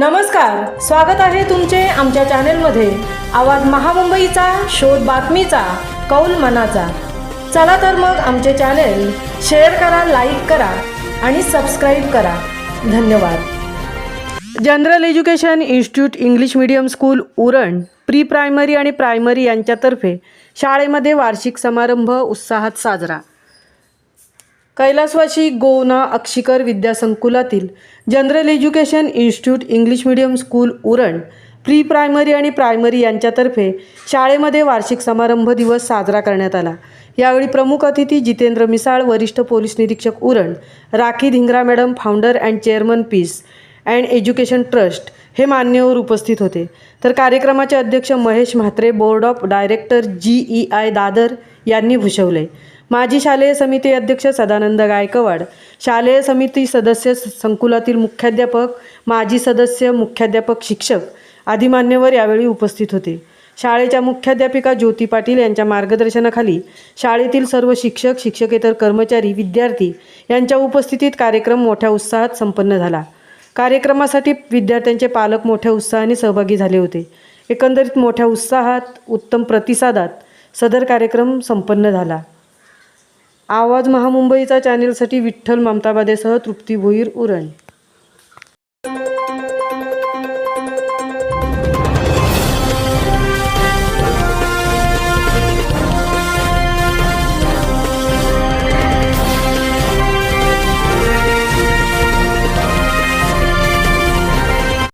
नमस्कार स्वागत आहे तुमचे आमच्या चॅनेलमध्ये. आवाज महामुंबईचा शोध बातमीचा कौल मनाचा. चला तर मग आमचे चॅनेल शेअर करा लाईक करा आणि सबस्क्राईब करा. धन्यवाद. General education institute English medium school Uran pre primary आणि प्रायमरी यांच्यातर्फे शाळेमध्ये वार्षिक समारंभ उत्साहात साजरा. कैलासवाशी Gona Akshikar विद्यासंकुलातील general education institute English medium school Uran pre primary आणि प्रायमरी यांच्यातर्फे शाळेमध्ये वार्षिक समारंभ दिवस साजरा करण्यात आला. यावेळी प्रमुख अतिथी जितेंद्र मिसाळ वरिष्ठ पोलीस निरीक्षक Uran Rakhi Dhingra madam founder and chairman peace and education trust हे मान्यवर उपस्थित होते. तर कार्यक्रमाचे अध्यक्ष Mahesh Mhatre board of director G E I Dadar यांनी भूषवले. माजी शालेय समिती अध्यक्ष सदानंद गायकवाड शालेय समिती सदस्य संकुलातील मुख्याध्यापक माजी सदस्य मुख्याध्यापक शिक्षक आदी मान्यवर यावेळी उपस्थित होते. शाळेच्या मुख्याध्यापिका ज्योती पाटील यांच्या मार्गदर्शनाखाली शाळेतील सर्व शिक्षक शिक्षकेतर कर्मचारी विद्यार्थी यांच्या उपस्थितीत कार्यक्रम मोठ्या उत्साहात संपन्न झाला. कार्यक्रमासाठी विद्यार्थ्यांचे पालक मोठ्या उत्साहाने सहभागी झाले होते. एकंदरीत मोठ्या उत्साहात उत्तम प्रतिसादात सदर कार्यक्रम संपन्न झाला. आवाज महामुंबईचा चॅनेलसाठी विठ्ठल ममताबादेसह तृप्ती भोईर उरण